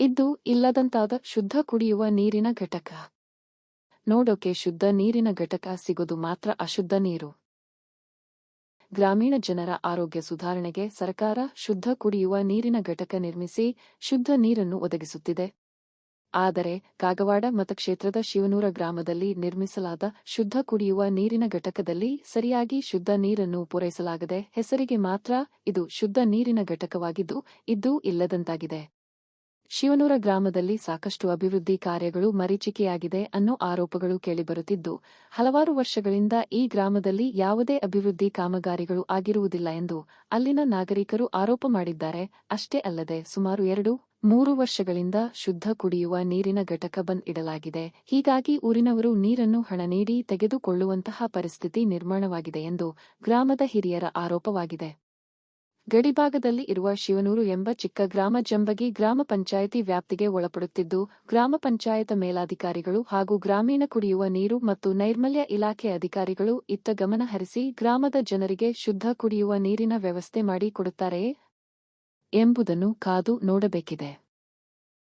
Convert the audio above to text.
ಇದ್ದು ಇಲ್ಲದಂತಾದ ಶುದ್ಧ ಕುಡಿಯುವ ನೀರಿನ ಘಟಕ. ನೋಡೋಕೆ ಶುದ್ಧ ನೀರಿನ ಘಟಕ ಸಿಗೋದು ಮಾತ್ರ ಅಶುದ್ಧ ನೀರು. ಗ್ರಾಮೀಣ ಜನರ ಆರೋಗ್ಯ ಸುಧಾರಣೆಗೆ ಸರ್ಕಾರ ಶುದ್ಧ ಕುಡಿಯುವ ನೀರಿನ ಘಟಕ ನಿರ್ಮಿಸಿ ಶುದ್ಧ ನೀರನ್ನು ಒದಗಿಸುತ್ತಿದೆ. ಆದರೆ ಕಾಗವಾಡ ಮತಕ್ಷೇತ್ರದ ಶಿವನೂರ ಗ್ರಾಮದಲ್ಲಿ ನಿರ್ಮಿಸಲಾದ ಶುದ್ಧ ಕುಡಿಯುವ ನೀರಿನ ಘಟಕದಲ್ಲಿ ಸರಿಯಾಗಿ ಶುದ್ಧ ನೀರನ್ನು ಪೂರೈಸಲಾಗದೆ ಹೆಸರಿಗೆ ಮಾತ್ರ ಇದು ಶುದ್ಧ ನೀರಿನ ಘಟಕವಾಗಿದ್ದು, ಇದ್ದೂ ಇಲ್ಲದಂತಾಗಿದೆ. ಶಿವನೂರ ಗ್ರಾಮದಲ್ಲಿ ಸಾಕಷ್ಟು ಅಭಿವೃದ್ಧಿ ಕಾರ್ಯಗಳು ಮರೀಚಿಕೆಯಾಗಿದೆ ಅನ್ನೋ ಆರೋಪಗಳು ಕೇಳಿಬರುತ್ತಿದ್ದು, ಹಲವಾರು ವರ್ಷಗಳಿಂದ ಈ ಗ್ರಾಮದಲ್ಲಿ ಯಾವುದೇ ಅಭಿವೃದ್ಧಿ ಕಾಮಗಾರಿಗಳು ಆಗಿರುವುದಿಲ್ಲ ಎಂದು ಅಲ್ಲಿನ ನಾಗರಿಕರು ಆರೋಪ ಮಾಡಿದ್ದಾರೆ. ಅಷ್ಟೇ ಅಲ್ಲದೆ, ಸುಮಾರು ಎರಡು, ಮೂರು ವರ್ಷಗಳಿಂದ ಶುದ್ಧ ಕುಡಿಯುವ ನೀರಿನ ಘಟಕ ಬಂದ್ ಇಡಲಾಗಿದೆ. ಹೀಗಾಗಿ ಊರಿನವರು ನೀರನ್ನು ಹಣ ನೀಡಿ ತೆಗೆದುಕೊಳ್ಳುವಂತಹ ಪರಿಸ್ಥಿತಿ ನಿರ್ಮಾಣವಾಗಿದೆ ಎಂದು ಗ್ರಾಮದ ಹಿರಿಯರ ಆರೋಪವಾಗಿದೆ. ಗಡಿಭಾಗದಲ್ಲಿ ಇರುವ ಶಿವನೂರು ಎಂಬ ಚಿಕ್ಕ ಗ್ರಾಮ ಜಂಬಗಿ ಗ್ರಾಮ ಪಂಚಾಯಿತಿ ವ್ಯಾಪ್ತಿಗೆ ಒಳಪಡುತ್ತಿದ್ದು, ಗ್ರಾಮ ಪಂಚಾಯತ ಮೇಲಾಧಿಕಾರಿಗಳು ಹಾಗೂ ಗ್ರಾಮೀಣ ಕುಡಿಯುವ ನೀರು ಮತ್ತು ನೈರ್ಮಲ್ಯ ಇಲಾಖೆ ಅಧಿಕಾರಿಗಳು ಇತ್ತ ಗಮನ ಹರಿಸಿ ಗ್ರಾಮದ ಜನರಿಗೆ ಶುದ್ಧ ಕುಡಿಯುವ ನೀರಿನ ವ್ಯವಸ್ಥೆ ಮಾಡಿ ಕೊಡುತ್ತಾರೆಯೇ ಎಂಬುದನ್ನು ಕಾದು ನೋಡಬೇಕಿದೆ.